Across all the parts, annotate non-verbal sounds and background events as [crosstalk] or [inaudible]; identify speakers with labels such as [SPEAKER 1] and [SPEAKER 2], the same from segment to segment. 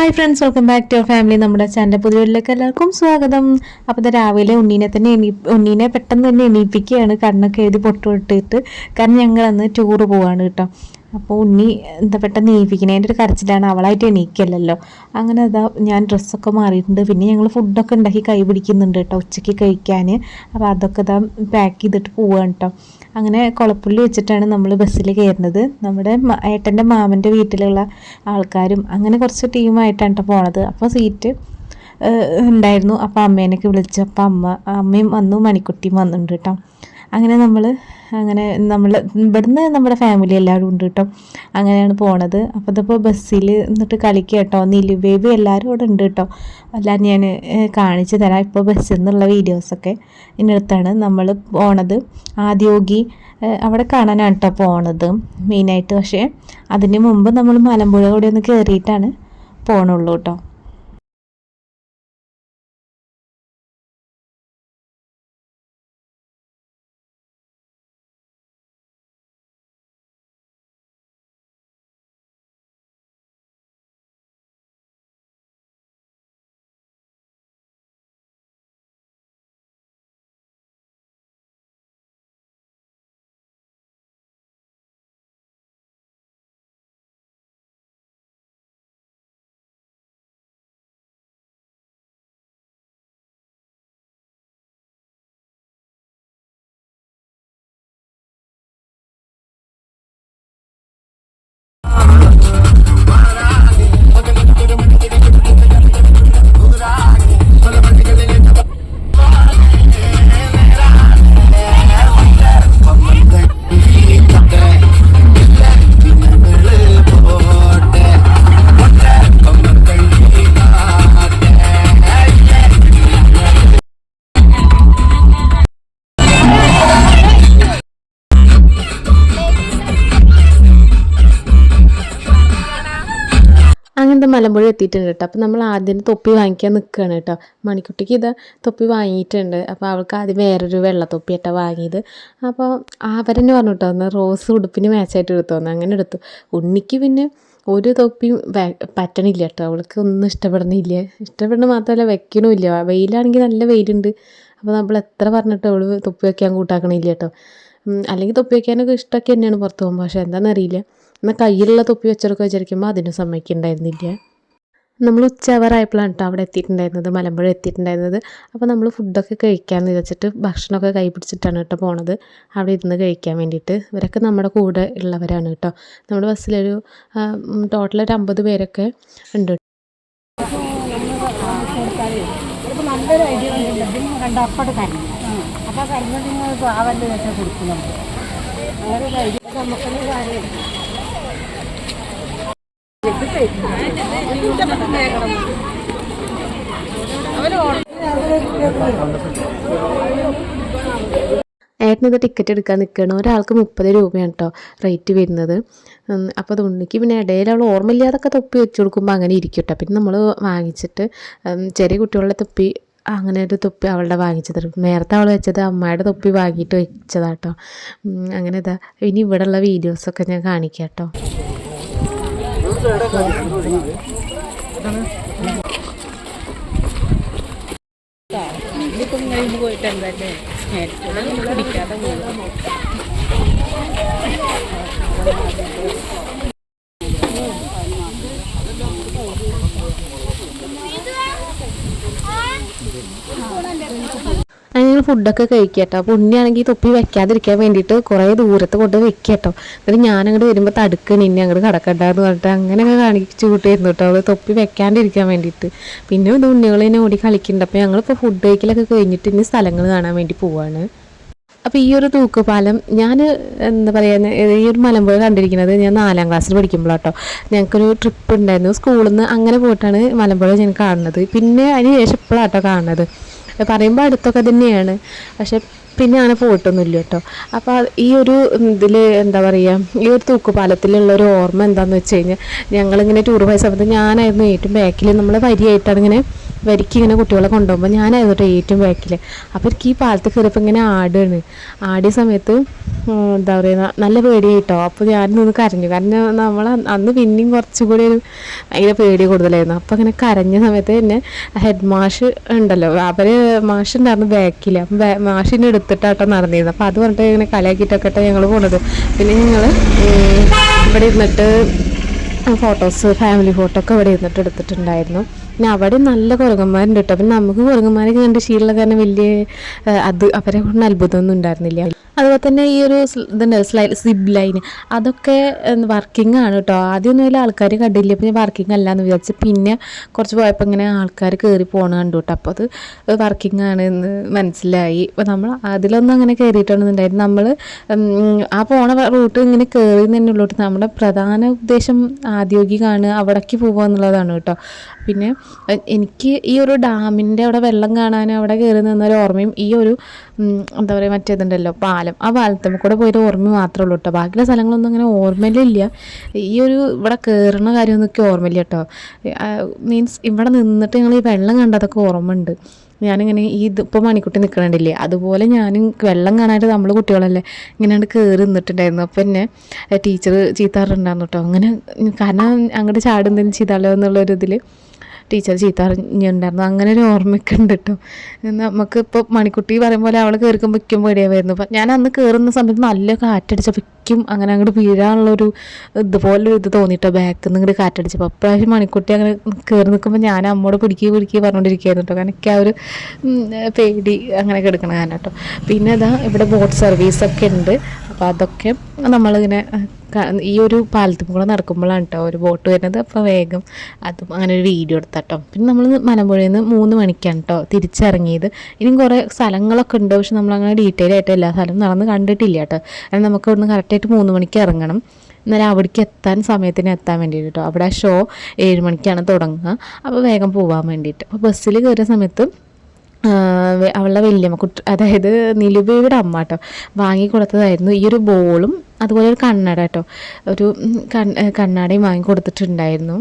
[SPEAKER 1] Hi friends welcome back to family നമ്മുടെ channel പുതിയവരിലേക്ക് എല്ലാവർക്കും സ്വാഗതം. അപ്പോൾ രാവിലെ ഉണ്ണീനെ തന്നെ എണീ ഉണ്ണീനെ പെട്ടെന്ന് തന്നെ എണീപ്പിക്കുകയാണ്. കണ്ണൊക്കെ എഴുതി പൊട്ടുപൊട്ടിട്ട് കാരണം ഞങ്ങൾ അന്ന് ടൂറ് പോവാണ് കേട്ടോ. അപ്പോൾ ഉണ്ണി എന്താ പെട്ടെന്ന് എണീപ്പിക്കണേ ഒരു കരച്ചിലാണ്. അവളായിട്ട് എണീക്കല്ലല്ലോ അങ്ങനെ അതാ ഞാൻ ഡ്രസ്സൊക്കെ മാറിയിട്ടുണ്ട്. പിന്നെ ഞങ്ങൾ ഫുഡൊക്കെ ഉണ്ടാക്കി കൈ പിടിക്കുന്നുണ്ട് കേട്ടോ ഉച്ചയ്ക്ക് കഴിക്കാൻ. അപ്പോൾ അതൊക്കെ ഇതാ പാക്ക് ചെയ്തിട്ട് പോവുകയാണ് കേട്ടോ. അങ്ങനെ കുളപ്പുള്ളി വെച്ചിട്ടാണ് നമ്മൾ ബസ്സിൽ കയറുന്നത്. നമ്മുടെ ഏട്ടന്റെ മാമന്റെ വീട്ടിലുള്ള ആൾക്കാരും അങ്ങനെ കുറച്ച് ടീമായിട്ടാണ് കേട്ടോ പോണത്. അപ്പോൾ സീറ്റ് ഉണ്ടായിരുന്നു. അപ്പോൾ അമ്മേനൊക്കെ വിളിച്ചു അപ്പോൾ അമ്മ അമ്മയും വന്നു മണിക്കുട്ടിയും വന്നിട്ടുണ്ട് കേട്ടോ അങ്ങനെ നമ്മൾ അങ്ങനെ നമ്മൾ ഇവിടുന്ന് നമ്മുടെ ഫാമിലി എല്ലാവരും ഉണ്ട് കേട്ടോ അങ്ങനെയാണ് പോണത്. അപ്പോൾ ഇതിപ്പോൾ ബസ്സിൽ എന്നിട്ട് കളിക്കുക കേട്ടോ നിലുവേവ് എല്ലാവരും ഇവിടെ ഉണ്ട് കേട്ടോ എല്ലാം ഞാൻ കാണിച്ചു തരാം. ഇപ്പോൾ ബസ്സിൽ നിന്നുള്ള വീഡിയോസൊക്കെ ഇതിനടുത്താണ് നമ്മൾ പോണത്. ആദ്യോഗി അവിടെ കാണാനാണ് കേട്ടോ പോണത് മെയിനായിട്ട് പക്ഷേ അതിന് മുമ്പ് നമ്മൾ മലമ്പുഴ കൂടി ഒന്ന് കയറിയിട്ടാണ് പോണുള്ളൂ കേട്ടോ മലമ്പുഴ എത്തിയിട്ടുണ്ട് കേട്ടോ. അപ്പോൾ നമ്മൾ ആദ്യം തൊപ്പി വാങ്ങിക്കാൻ നിൽക്കുകയാണ് കേട്ടോ. മണിക്കുട്ടിക്ക് ഇത് തൊപ്പി വാങ്ങിയിട്ടുണ്ട്. അപ്പോൾ അവൾക്ക് ആദ്യം വേറൊരു വെള്ള തൊപ്പി ആയിട്ടാണ് വാങ്ങിയത്. അപ്പോൾ അവരെന്നെ പറഞ്ഞു കേട്ടോ ഒന്ന് റോസ് ഉടുപ്പിന് മാച്ചായിട്ട് എടുത്തു വന്നു അങ്ങനെ എടുത്തു. ഉണ്ണിക്ക് പിന്നെ ഒരു തൊപ്പിയും പറ്റണില്ല കേട്ടോ. അവൾക്ക് ഒന്നും ഇഷ്ടപ്പെടുന്നില്ല. ഇഷ്ടപ്പെടുന്ന മാത്രമല്ല വെക്കണമില്ല. വെയിലാണെങ്കിൽ നല്ല വെയിലുണ്ട്. അപ്പോൾ നമ്മൾ എത്ര പറഞ്ഞിട്ട് അവൾ തൊപ്പി വയ്ക്കാൻ കൂട്ടാക്കണില്ല കേട്ടോ. അല്ലെങ്കിൽ തൊപ്പി വയ്ക്കാനൊക്കെ ഇഷ്ടമൊക്കെ തന്നെയാണ് പുറത്ത് പോകുമ്പോൾ പക്ഷേ എന്താണെന്നറിയില്ല. എന്നാൽ കയ്യിലുള്ള തൊപ്പി വെച്ചെടുക്കുക വിചാരിക്കുമ്പോൾ അതിന് സമ്മതിക്കുന്നുണ്ടായിരുന്നില്ല നമ്മൾ ഉച്ചവറായപ്പോഴാണ് കേട്ടോ അവിടെ എത്തിയിട്ടുണ്ടായിരുന്നത് മലമ്പുഴ എത്തിയിട്ടുണ്ടായിരുന്നത്. അപ്പോൾ നമ്മൾ ഫുഡൊക്കെ കഴിക്കാമെന്ന് വിചാരിച്ചിട്ട് ഭക്ഷണമൊക്കെ കൈ പിടിച്ചിട്ടാണ് കേട്ടോ പോണത്. അവിടെ ഇരുന്ന് കഴിക്കാൻ വേണ്ടിയിട്ട്. ഇവരൊക്കെ നമ്മുടെ കൂടെ ഉള്ളവരാണ് കേട്ടോ നമ്മുടെ ബസ്സിലൊരു ടോട്ടൽ ഒരു അമ്പത് പേരൊക്കെ ഉണ്ട്.
[SPEAKER 2] നല്ലൊരു ഐഡിയ അപ്പോൾ നമുക്ക്
[SPEAKER 1] ഏട്ടനിത് ടിക്കറ്റ് എടുക്കാൻ നിൽക്കുകയാണ് ഒരാൾക്ക് മുപ്പത് രൂപയാണ് കേട്ടോ റേറ്റ് വരുന്നത്. അപ്പോൾ അത് ഉണ്ണിക്ക് പിന്നെ ഇടയിൽ അവൾ ഓർമ്മയില്ലാതൊക്കെ തൊപ്പി വെച്ച് കൊടുക്കുമ്പോൾ അങ്ങനെ ഇരിക്കും കേട്ടോ പിന്നെ നമ്മൾ വാങ്ങിച്ചിട്ട് ചെറിയ കുട്ടികളുടെ തൊപ്പി അങ്ങനെ ഒരു തൊപ്പി അവളുടെ വാങ്ങിച്ചത്. നേരത്തെ അവൾ വെച്ചത് അമ്മയുടെ തൊപ്പി വാങ്ങിയിട്ട് വെച്ചതാട്ടോ അങ്ങനെ ഇതാ. ഇനി ഇവിടെയുള്ള വീഡിയോസൊക്കെ ഞാൻ കാണിക്കാം കേട്ടോ
[SPEAKER 2] ഇപ്പം കഴിഞ്ഞ് പോയിട്ട് എന്തല്ലേ കുടിക്കാതെ പോകും
[SPEAKER 1] അങ്ങനെ ഞങ്ങൾ കഴിക്കുക കേട്ടോ അപ്പോൾ ഉണ്ണിയാണെങ്കിൽ തൊപ്പി വെക്കാതിരിക്കാൻ വേണ്ടിയിട്ട് കുറേ ദൂരത്ത് കൊണ്ട് വെക്കുക കേട്ടോ എന്നിട്ട് ഞാനങ്ങോട്ട് വരുമ്പോൾ തടുക്കണ ഇനി അങ്ങോട്ട് കടക്കണ്ടെന്ന് പറഞ്ഞിട്ട് അങ്ങനെയൊക്കെ കാണിച്ചു കൂട്ടിയിരുന്നു കേട്ടോ അവൾ തൊപ്പി വെക്കാണ്ടിരിക്കാൻ വേണ്ടിയിട്ട്. പിന്നെ ഇത് ഉണ്ണികൾ തന്നെ ഓടി കളിക്കുന്നുണ്ട് അപ്പോൾ ഞങ്ങളിപ്പോൾ ഫുഡ് കഴിക്കലൊക്കെ കഴിഞ്ഞിട്ട് ഇനി സ്ഥലങ്ങൾ കാണാൻ വേണ്ടി പോവാണ്. അപ്പോൾ ഈ ഒരു തൂക്കുപാലം ഞാൻ എന്താ പറയുക ഈ ഒരു മലമ്പുഴ കണ്ടിരിക്കുന്നത് ഞാൻ നാലാം ക്ലാസ്സിൽ പഠിക്കുമ്പോഴാട്ടോ ഞങ്ങൾക്കൊരു ട്രിപ്പ് ഉണ്ടായിരുന്നു സ്കൂളിൽ നിന്ന് അങ്ങനെ പോയിട്ടാണ് മലമ്പുഴ ഞാൻ കാണുന്നത്. പിന്നെ അതിന് ശേഷം ഇപ്പോഴാട്ടോ കാണുന്നത്. പറയുമ്പോൾ അടുത്തൊക്കെ തന്നെയാണ്. പക്ഷെ പിന്നെ അങ്ങനെ പോയിട്ടൊന്നുമില്ല കേട്ടോ. അപ്പോൾ ഈ ഒരു ഇതിൽ എന്താ പറയുക ഈ ഒരു തൂക്കുപാലത്തിലുള്ള ഒരു ഓർമ്മ എന്താണെന്ന് വെച്ച് കഴിഞ്ഞാൽ ഞങ്ങളിങ്ങനെ ടൂർ പോയ സമയത്ത് ഞാനായിരുന്നു ഏറ്റവും ബാക്കിൽ നമ്മൾ വരിയായിട്ടാണ് ഇങ്ങനെ വരിക്ക് ഇങ്ങനെ കുട്ടികളെ കൊണ്ടുപോകുമ്പോൾ ഞാനായിരുന്നു കേട്ടോ ഏറ്റവും ബാക്കിൽ അപ്പോൾ എനിക്ക് ഈ പാലത്ത് കയറിയപ്പോൾ ഇങ്ങനെ ആടുകയാണ് ആടിയ സമയത്ത് എന്താ പറയുക നല്ല പേടിയായിട്ടോ. അപ്പോൾ ഞാൻ നിന്ന് കരഞ്ഞു. കാരണം നമ്മൾ അന്ന് പിന്നെയും കുറച്ചും കൂടി ഒരു ഭയങ്കര പേടി കൂടുതലായിരുന്നു. അപ്പോൾ അങ്ങനെ കരഞ്ഞ സമയത്ത് തന്നെ ഹെഡ് മാഷ് ഉണ്ടല്ലോ. അവർ മാഷ് ഉണ്ടായിരുന്നു ബാക്കിൽ അപ്പം മാഷിനെ എടുത്തിട്ടാട്ടോ നടന്നിരുന്നത്. അപ്പോൾ അത് പറഞ്ഞിട്ട് ഇങ്ങനെ കലയാക്കിയിട്ടൊക്കെ ഞങ്ങൾ പോണത്. പിന്നെ ഞങ്ങൾ ഇവിടെ ഇരുന്നിട്ട് ഫോട്ടോസ് ഫാമിലി ഫോട്ടോ ഒക്കെ ഇവിടെ ഇരുന്നിട്ട് എടുത്തിട്ടുണ്ടായിരുന്നു. പിന്നെ അവിടെ നല്ല കുരങ്ങന്മാരുണ്ട് കേട്ടോ പിന്നെ നമുക്ക് കുരങ്ങന്മാരെ കണ്ട് ശീലമുള്ള കാരണം വലിയ അത് അവരെ കൊണ്ട് അത്ഭുതമൊന്നും ഉണ്ടായിരുന്നില്ല. അതുപോലെ തന്നെ ഈ ഒരു ഇതുണ്ട് സ്ലൈ സിബ് ലൈൻ അതൊക്കെ വർക്കിംഗ് ആണ് കേട്ടോ ആദ്യമൊന്നും വലിയ ആൾക്കാർ കണ്ടില്ല. പിന്നെ വർക്കിംഗ് അല്ല എന്ന് വിചാരിച്ച് പിന്നെ കുറച്ച് പോയപ്പോൾ ഇങ്ങനെ ആൾക്കാർ കയറി പോകണ കണ്ടു കേട്ടോ അപ്പോൾ അത് വർക്കിംഗ് ആണ് എന്ന് മനസ്സിലായി. അപ്പോൾ നമ്മൾ അതിലൊന്നും അങ്ങനെ കയറിയിട്ടുണ്ടെന്നുണ്ടായിരുന്നു നമ്മൾ ആ പോണ റൂട്ട് ഇങ്ങനെ കയറി തന്നെ ഉള്ളൂ. നമ്മുടെ പ്രധാന ഉദ്ദേശം ആദ്യോഗികമാണ് അവിടേക്ക് പോകുക എന്നുള്ളതാണ് കേട്ടോ പിന്നെ എനിക്ക് ഈ ഒരു ഡാമിന്റെ അവിടെ വെള്ളം കാണാനും അവിടെ കയറി നിന്നൊരു ഓർമ്മയും ഈ ഒരു എന്താ പറയുക മറ്റേതുണ്ടല്ലോ പാലം ആ പാലത്തുമ്മ കൂടെ പോയിട്ട് ഓർമ്മ മാത്രമേ ഉള്ളൂ കേട്ടോ. ബാക്കിയുള്ള സ്ഥലങ്ങളൊന്നും അങ്ങനെ ഓർമ്മയിലില്ല. ഈ ഒരു ഇവിടെ കയറുന്ന കാര്യമൊന്നൊക്കെ ഓർമ്മയില്ല കേട്ടോ. മീൻസ് ഇവിടെ നിന്നിട്ട് ഞങ്ങൾ ഈ വെള്ളം കണ്ടതൊക്കെ ഓർമ്മ ഉണ്ട് ഞാനിങ്ങനെ ഈ ഇതിപ്പോൾ മണിക്കുട്ടി നിൽക്കണില്ലേ അതുപോലെ ഞാനും വെള്ളം കാണാനായിട്ട് നമ്മൾ കുട്ടികളല്ലേ ഇങ്ങനെ കയറി നിന്നിട്ടുണ്ടായിരുന്നു. അപ്പം എന്നെ ടീച്ചർ ചീത്താറുണ്ടായിരുന്നു കേട്ടോ. അങ്ങനെ കാരണം അങ്ങോട്ട് ചാടുന്നതിന് ചെയ്താലോ എന്നുള്ളൊരു ഇതിൽ ടീച്ചർ ചീത്ത അറിഞ്ഞിട്ടുണ്ടായിരുന്നു. അങ്ങനെ ഒരു ഓർമ്മയൊക്കെ ഉണ്ട് കേട്ടോ. നമുക്ക് ഇപ്പോൾ മണിക്കുട്ടി പറയും പോലെ അവൾ കയറിക്കുമ്പോൾ ഇക്കും പേടിയാവായിരുന്നു. അപ്പം ഞാൻ അന്ന് കയറുന്ന സമയത്ത് നല്ല കാറ്റടിച്ച ഇക്കും അങ്ങനെ അങ്ങോട്ട് വീഴാനുള്ളൊരു ഇതുപോലെ ഇത് തോന്നിയിട്ടോ ബാക്കിൽ നിന്ന് ഇങ്ങോട്ട് കാറ്റടിച്ചപ്പോൾ അപ്രാവശ്യം മണിക്കുട്ടി അങ്ങനെ കയറി നിൽക്കുമ്പോൾ ഞാൻ അമ്മോട് പിടിക്കുക പിടിക്കുക പറഞ്ഞുകൊണ്ടിരിക്കുകയായിരുന്നു കേട്ടോ. എനിക്ക് ആ ഒരു പേടി അങ്ങനെയൊക്കെ എടുക്കണം കാരണം കേട്ടോ. പിന്നെ ഇതാ ഇവിടെ ബോട്ട് സർവീസൊക്കെ ഉണ്ട്. അപ്പോൾ അതൊക്കെ നമ്മളിങ്ങനെ ഈ ഒരു പാലത്തും കൂടെ നടക്കുമ്പോഴാണ് കേട്ടോ ഒരു ബോട്ട് വരുന്നത്. അപ്പോൾ വേഗം അതും അങ്ങനെ ഒരു വീഡിയോ എടുത്താട്ടോ. പിന്നെ നമ്മൾ മലമ്പുഴയിൽ നിന്ന് മൂന്ന് മണിക്കാണ് കേട്ടോ തിരിച്ചിറങ്ങിയത്. ഇനിയും കുറേ സ്ഥലങ്ങളൊക്കെ ഉണ്ട്. പക്ഷെ നമ്മളങ്ങനെ ഡീറ്റെയിൽ ആയിട്ട് എല്ലാ സ്ഥലവും നടന്ന് കണ്ടിട്ടില്ല കേട്ടോ കാരണം നമുക്ക് ഇവിടുന്ന് കറക്റ്റായിട്ട് മൂന്ന് മണിക്ക് ഇറങ്ങണം. എന്നാലും അവിടേക്ക് എത്താൻ സമയത്തിന് എത്താൻ വേണ്ടിയിട്ട് കേട്ടോ അവിടെ ഷോ ഏഴ് മണിക്കാണ് തുടങ്ങുക. അപ്പോൾ വേഗം പോകാൻ വേണ്ടിയിട്ട്. അപ്പോൾ ബസ്സിൽ കയറിയ സമയത്ത് അവളുടെ വല്യമ്മ കുട്ടി അതായത് നിലുബയുടെ അമ്മ കേട്ടോ. വാങ്ങി കൊടുത്തതായിരുന്നു. ഈ ഒരു ബോളും അതുപോലെ ഒരു കണ്ണട കേട്ടോ. ഒരു കണ്ണാടയും വാങ്ങി കൊടുത്തിട്ടുണ്ടായിരുന്നു.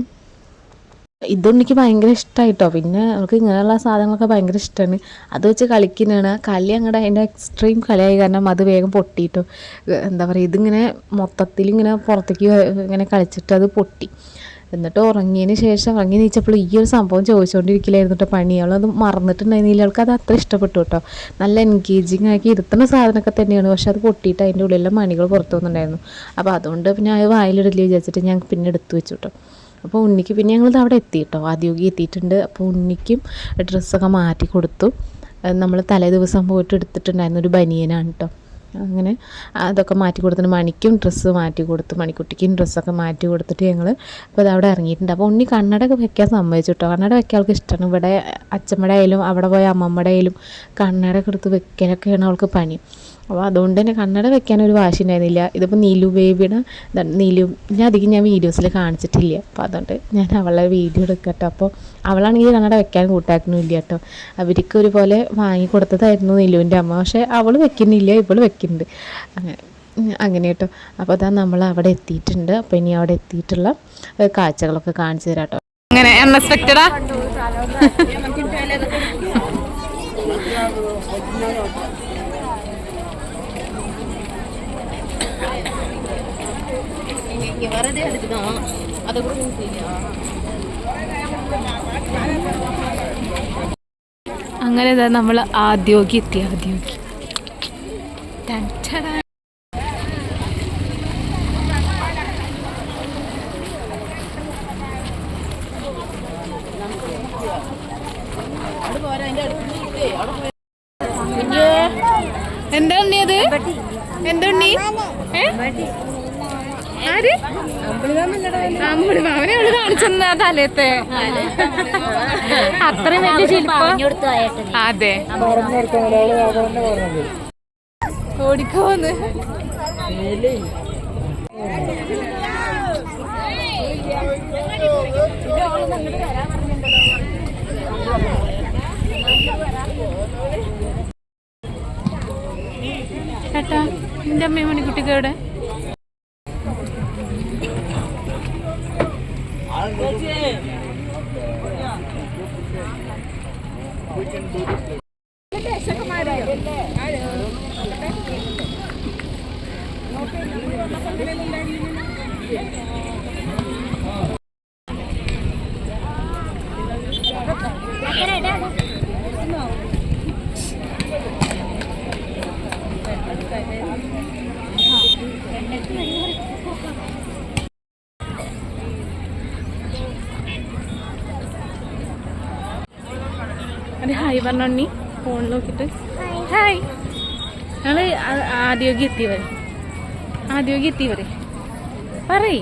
[SPEAKER 1] ഇതും എനിക്ക് ഭയങ്കര ഇഷ്ടമായിട്ടോ പിന്നെ അവൾക്ക് ഇങ്ങനെയുള്ള സാധനങ്ങളൊക്കെ ഭയങ്കര ഇഷ്ടമാണ് അത് വെച്ച് കളിക്കുന്നതാണ്. കളി അങ്ങോട്ട് അതിന്റെ എക്സ്ട്രീം കളിയായി കാരണം അത് വേഗം പൊട്ടിയിട്ടോ. എന്താ പറയുക ഇതിങ്ങനെ മൊത്തത്തിൽ ഇങ്ങനെ പുറത്തേക്ക് ഇങ്ങനെ കളിച്ചിട്ട് അത് പൊട്ടി. എന്നിട്ട് ഉറങ്ങിയതിന് ശേഷം ഉറങ്ങി നീച്ചപ്പോൾ ഈ ഒരു സംഭവം ചോദിച്ചുകൊണ്ടിരിക്കില്ലായിരുന്നു കേട്ടോ പണി. അത് മറന്നിട്ടുണ്ടായിരുന്നില്ല. അവൾക്ക് അത് അത്ര ഇഷ്ടപ്പെട്ടു കേട്ടോ നല്ല എൻഗേജിങ് ആക്കി ഇരുത്തുന്ന സാധനമൊക്കെ തന്നെയാണ്. പക്ഷെ അത് പൊട്ടിയിട്ട് അതിന്റെ ഉള്ളിലെ മണികൾ പുറത്തു വന്നിട്ടുണ്ടായിരുന്നു. അപ്പോൾ അതുകൊണ്ട് പിന്നെ അത് വായിലിടില്ല വിചാരിച്ചിട്ട് ഞാൻ പിന്നെ എടുത്തു വെച്ചു കേട്ടോ അപ്പോൾ ഉണ്ണിക്ക് പിന്നെ ഞങ്ങൾ അവിടെ എത്തി കേട്ടോ ആദ്യോഗി എത്തിയിട്ടുണ്ട്. അപ്പോൾ ഉണ്ണിക്കും ഡ്രസ്സൊക്കെ മാറ്റി കൊടുത്തു. നമ്മൾ തലേ ദിവസം പോയിട്ട് എടുത്തിട്ടുണ്ടായിരുന്ന ഒരു ബനിയനാണ് കേട്ടോ അങ്ങനെ അതൊക്കെ മാറ്റി കൊടുത്തിട്ട് മണിക്കും ഡ്രസ്സ് മാറ്റി കൊടുത്ത് മണിക്കുട്ടിക്കും ഡ്രസ്സൊക്കെ മാറ്റി കൊടുത്തിട്ട് ഞങ്ങൾ അപ്പോൾ അത് അവിടെ ഇറങ്ങിയിട്ടുണ്ട്. അപ്പോൾ ഉണ്ണി കണ്ണടയൊക്കെ വെക്കാൻ സമ്മതിച്ചു കേട്ടോ കണ്ണട വെക്കാൻ അവൾക്ക് ഇഷ്ടമാണ് ഇവിടെ അച്ഛമ്മയുടെ ആയാലും അവിടെ പോയ അമ്മമ്മയുടെ ആയാലും കണ്ണടയൊക്കെ എടുത്ത് വെക്കലൊക്കെയാണ് അവൾക്ക് പണി. അപ്പോൾ അതുകൊണ്ട് തന്നെ കണ്ണട വെക്കാൻ ഒരു വാശി ഉണ്ടായിരുന്നില്ല. ഇതിപ്പോൾ നീലു ബേബിയുടെ നീലു ഞാൻ അധികം ഞാൻ വീഡിയോസിൽ കാണിച്ചിട്ടില്ല. അപ്പോൾ അതുകൊണ്ട് ഞാൻ അവളെ വീഡിയോ എടുക്കട്ടോ. അപ്പോൾ അവളാണെങ്കിൽ കണ്ണട വെക്കാൻ കൂട്ടാക്കുന്നില്ല കേട്ടോ. അവർക്ക് ഒരുപോലെ വാങ്ങി കൊടുത്തതായിരുന്നു നീലുവിന്റെ അമ്മ. പക്ഷേ അവൾ വെക്കുന്നില്ല ഇവൾ വെക്കുന്നുണ്ട്. അങ്ങനെ അങ്ങനെ കേട്ടോ. അപ്പോൾ അതാ നമ്മൾ അവിടെ എത്തിയിട്ടുണ്ട്. അപ്പോൾ ഇനി അവിടെ എത്തിയിട്ടുള്ള കാഴ്ചകളൊക്കെ കാണിച്ചു തരാം കേട്ടോ.
[SPEAKER 3] അങ്ങനെ അൺഎക്സ്പെക്റ്റഡാ [laughs] [laughs] അങ്ങനെ നമ്മൾ ആദ്യോഗി എത്തി ആദ്യോഗി ടൻ ടടാ. എന്താ ഉണ്ണി അത് എന്താ ഉണ്ണി ഏ? ആര് അമ്പിളി മാമനെ അവൾ കാണിച്ചെന്നാ തലേത്തെ അത്രയും വലിയ ശില്പം. അതെ. ഓടിക്കോന്ന് ചേട്ടാ നിന്റെ അമ്മയും മണിക്കുട്ടിക്ക് എവിടെ? അത് ഹായ് പറഞ്ഞോണ്ണി. ഫോൺ നോക്കിട്ട്. ഹായ് ഞങ്ങൾ ആദ്യോഗി എത്തിയവരെ. ആദ്യോഗി എത്തിയവരെ. പറയ്.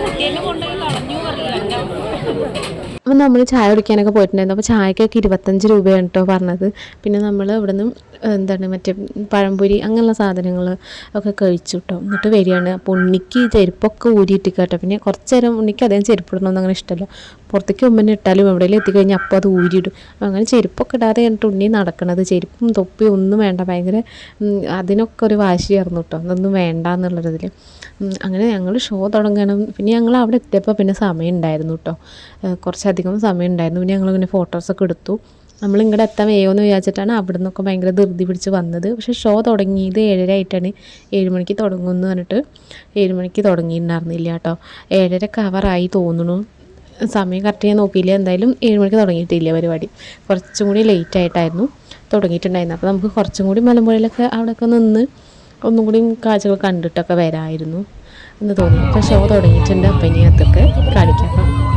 [SPEAKER 2] ആൾക്കാരായിരുന്നു
[SPEAKER 1] അപ്പം നമ്മൾ ചായ കുടിക്കാനൊക്കെ പോയിട്ടുണ്ടായിരുന്നു. അപ്പോൾ ചായക്കൊക്കെ ഇരുപത്തഞ്ച് രൂപയാണ് കേട്ടോ പറഞ്ഞത്. പിന്നെ നമ്മൾ ഇവിടെ എന്താണ് മറ്റേ പഴംപൊരി അങ്ങനെയുള്ള സാധനങ്ങൾ ഒക്കെ കഴിച്ചു കേട്ടോ. എന്നിട്ട് വരികയാണ്. അപ്പോൾ ഉണ്ണിക്ക് ചെരുപ്പൊക്കെ ഊരിയിട്ട് കേട്ടോ. പിന്നെ കുറച്ച് നേരം ഉണ്ണിക്ക് അധികം ചെരുപ്പിടണമെന്ന് അങ്ങനെ ഇഷ്ടമല്ല. പുറത്തേക്ക് ഉമ്മനെ ഇട്ടാലും എവിടെയെങ്കിലും എത്തിക്കഴിഞ്ഞാൽ അപ്പോൾ അത് ഊരിയിടും. അങ്ങനെ ചെരുപ്പൊക്കെ ഇടാതെ കണ്ടിട്ട് ഉണ്ണി നടക്കണത്. ചെരുപ്പും തൊപ്പി ഒന്നും വേണ്ട. ഭയങ്കര അതിനൊക്കെ ഒരു വാശിയായിരുന്നു കേട്ടോ. അതൊന്നും വേണ്ട എന്നുള്ളതിൽ അങ്ങനെ ഞങ്ങൾ ഷോ തുടങ്ങണം. പിന്നെ ഞങ്ങൾ അവിടെ എത്തിയപ്പോൾ പിന്നെ സമയം ഉണ്ടായിരുന്നു കേട്ടോ കുറച്ചധികം സമയം ഉണ്ടായിരുന്നു പിന്നെ ഞങ്ങളിങ്ങനെ ഫോട്ടോസൊക്കെ എടുത്തു. നമ്മൾ ഇങ്ങോട്ട് എത്താൻ വേയോന്ന് വിചാരിച്ചിട്ടാണ് അവിടെ നിന്നൊക്കെ ഭയങ്കര ധൃതി പിടിച്ച് വന്നത്. പക്ഷേ ഷോ തുടങ്ങിയത് ഏഴര ആയിട്ടാണ് ഏഴ് മണിക്ക് തുടങ്ങുമെന്ന് പറഞ്ഞിട്ട് ഏഴ് മണിക്ക് തുടങ്ങിയിട്ടുണ്ടായിരുന്നില്ല കേട്ടോ ഏഴര കവറായി തോന്നുന്നു. സമയം കറക്റ്റ് ഞാൻ നോക്കിയില്ല. എന്തായാലും ഏഴ് മണിക്ക് തുടങ്ങിയിട്ടില്ല പരിപാടി. കുറച്ചും കൂടി ലേറ്റ് ആയിട്ടായിരുന്നു തുടങ്ങിയിട്ടുണ്ടായിരുന്നത്. അപ്പോൾ നമുക്ക് കുറച്ചും കൂടി മലമ്പുഴയിലൊക്കെ അവിടെയൊക്കെ നിന്ന് ഒന്നും കൂടി കാഴ്ചകൾ കണ്ടിട്ടൊക്കെ വരാമായിരുന്നു എന്ന് തോന്നി. ഇപ്പോൾ ഷോ തുടങ്ങിയിട്ടുണ്ട്. അപ്പം ഇനി അതൊക്കെ കാണിക്കാം.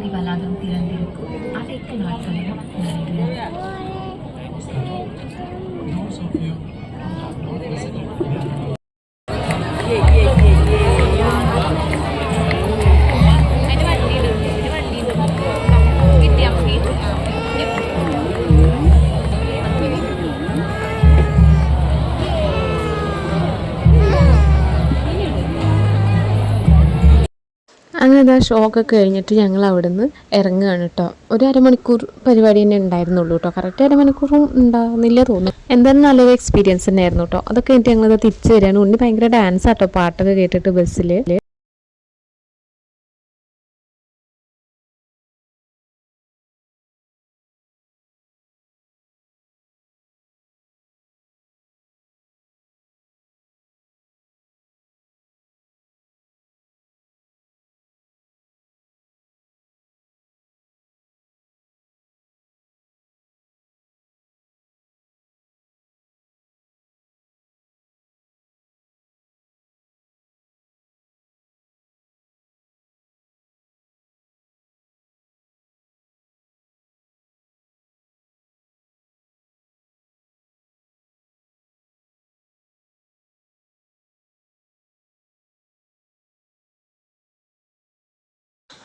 [SPEAKER 4] കൂടി വലാതും തിരഞ്ഞെടുക്കും അരയ്ക്ക് നാട്ടകം നിറവേറും
[SPEAKER 1] അങ്ങനെ ഇതാ ഷോക്കൊക്കെ കഴിഞ്ഞിട്ട് ഞങ്ങൾ അവിടുന്ന് ഇറങ്ങുകയാണ് കേട്ടോ ഒരു അരമണിക്കൂർ പരിപാടി തന്നെ ഉണ്ടായിരുന്നുള്ളൂ കേട്ടോ കറക്റ്റ് അരമണിക്കൂറും ഉണ്ടാകുന്നില്ല തോന്നുന്നു. എന്തായാലും നല്ലൊരു എക്സ്പീരിയൻസ് തന്നെയായിരുന്നു കേട്ടോ അതൊക്കെ കഴിഞ്ഞിട്ട് ഞങ്ങളത് തിരിച്ചു വരികയാണ്. ഉണ്ണി ഭയങ്കര ഡാൻസ് ആട്ടോ. പാട്ടൊക്കെ കേട്ടിട്ട് ബസ്സിൽ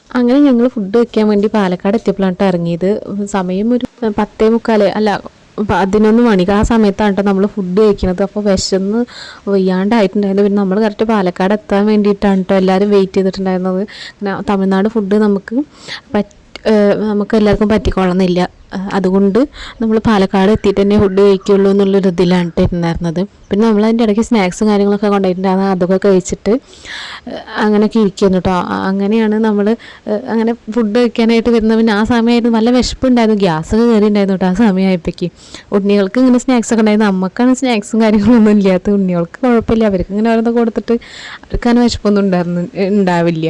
[SPEAKER 1] അങ്ങനെ ഞങ്ങൾ ഫുഡ് വെക്കാൻ വേണ്ടി പാലക്കാട് എത്തിയപ്പോഴാണ് ഇറങ്ങിയത്. സമയം ഒരു പത്തേ മുക്കാൽ അല്ല പതിനൊന്ന് മണിക്ക് ആ സമയത്താണ് കേട്ടോ നമ്മൾ ഫുഡ് കഴിക്കുന്നത് അപ്പോൾ വിശന്ന് വയ്യാണ്ടായിട്ടുണ്ടായിരുന്നു. പിന്നെ നമ്മൾ കറക്റ്റ് പാലക്കാട് എത്താൻ വേണ്ടിയിട്ടാണ് കേട്ടോ എല്ലാവരും വെയിറ്റ് ചെയ്തിട്ടുണ്ടായിരുന്നത്. തമിഴ്നാട് ഫുഡ് നമുക്ക് പറ്റ നമുക്ക് എല്ലാവർക്കും പറ്റിക്കൊള്ളുന്നില്ല ഏഹ് അതുകൊണ്ട് നമ്മൾ പാലക്കാട് എത്തിയിട്ട് തന്നെ ഫുഡ് കഴിക്കുള്ളൂ എന്നുള്ളൊരു ഇതിലാണ് ട്ടോ ഇരുന്നായിരുന്നത് പിന്നെ നമ്മൾ അതിന്റെ ഇടയ്ക്ക് സ്നാക്സും കാര്യങ്ങളൊക്കെ കൊണ്ടുപോയിട്ടുണ്ടായിരുന്നു അതൊക്കെ കഴിച്ചിട്ട് അങ്ങനെയൊക്കെ ഇരിക്കുന്നു കേട്ടോ അങ്ങനെയാണ് നമ്മൾ അങ്ങനെ ഫുഡ് കഴിക്കാനായിട്ട് വരുന്നത്. പിന്നെ ആ സമയമായിരുന്നു നല്ല വിശപ്പുണ്ടായിരുന്നു. ഗ്യാസൊക്കെ കയറിയിട്ടുണ്ടായിരുന്നു കേട്ടോ ആ സമയമായപ്പോഴേക്ക്. ഉണ്ണികൾക്ക് ഇങ്ങനെ സ്നാക്സ് ഒക്കെ ഉണ്ടായിരുന്നു. നമുക്കാണ് സ്നാക്സും കാര്യങ്ങളൊന്നും ഇല്ലാത്ത ഉണ്ണികൾക്ക് കുഴപ്പമില്ല. അവർക്ക് ഇങ്ങനെ ഓരോന്ന് കൊടുത്തിട്ട് അവർക്കാണ് വിശപ്പൊന്നും ഉണ്ടായിരുന്നു ഉണ്ടാവില്ല.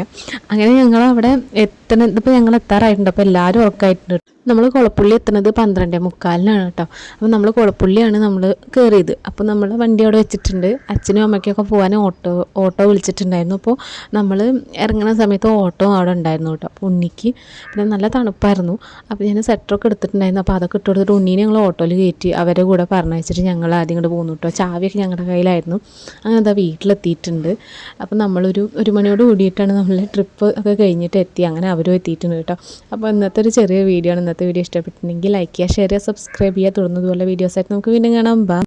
[SPEAKER 1] അങ്ങനെ ഞങ്ങൾ അവിടെ എത്തണ ഇതിപ്പോൾ ഞങ്ങൾ എത്താറായിട്ടുണ്ട്. അപ്പോൾ എല്ലാവരും ഉറക്കായിട്ടുണ്ട് നമ്മൾ കുളപ്പുള്ളി എത്തുന്നത് പന്ത്രണ്ടേ മുക്കാലിനാണ് കേട്ടോ. അപ്പോൾ നമ്മൾ കുളപ്പുള്ളിയാണ് നമ്മൾ കയറിയത്. അപ്പോൾ നമ്മൾ വണ്ടി അവിടെ വെച്ചിട്ടുണ്ട്. അച്ഛനും അമ്മയ്ക്കൊക്കെ പോകാൻ ഓട്ടോ ഓട്ടോ വിളിച്ചിട്ടുണ്ടായിരുന്നു. അപ്പോൾ നമ്മൾ ഇറങ്ങുന്ന സമയത്ത് ഓട്ടോ അവിടെ ഉണ്ടായിരുന്നു കേട്ടോ. അപ്പോൾ ഉണ്ണിക്ക് പിന്നെ നല്ല തണുപ്പായിരുന്നു. അപ്പോൾ ഞാൻ സെറ്ററൊക്കെ എടുത്തിട്ടുണ്ടായിരുന്നു. അപ്പോൾ അതൊക്കെ ഇട്ട് കൊടുത്തിട്ട് ഉണ്ണീനെ ഞങ്ങൾ ഓട്ടോയിൽ കയറ്റി അവരെ കൂടെ പറഞ്ഞു വെച്ചിട്ട് ഞങ്ങൾ ആദ്യം ഇങ്ങോട്ട് പോകുന്നു കേട്ടോ. ചാവിയൊക്കെ ഞങ്ങളുടെ കയ്യിലായിരുന്നു. അങ്ങനെ അതാ വീട്ടിലെത്തിയിട്ടുണ്ട്. അപ്പോൾ നമ്മളൊരു ഒരു മണിയോട് കൂടിയിട്ടാണ് നമ്മൾ ട്രിപ്പ് ഒക്കെ കഴിഞ്ഞിട്ട് എത്തി. അങ്ങനെ അവരും എത്തിയിട്ടുണ്ട് കേട്ടോ. അപ്പോൾ ഇന്നത്തെ ഒരു ചെറിയ വീഡിയോ ആണ് ഇന്നത്തെ വീഡിയോ ഇഷ്ടപ്പെട്ടിട്ടുണ്ടെങ്കിൽ ലൈക്ക് ചെയ്യുക ഷെയർ ചെയ്യുക സബ്സ്ക്രൈബ് ചെയ്യുക. തുടർന്നതുപോലെ വീഡിയോസായിട്ട് നമുക്ക് വീണ്ടും കാണാം. ബാ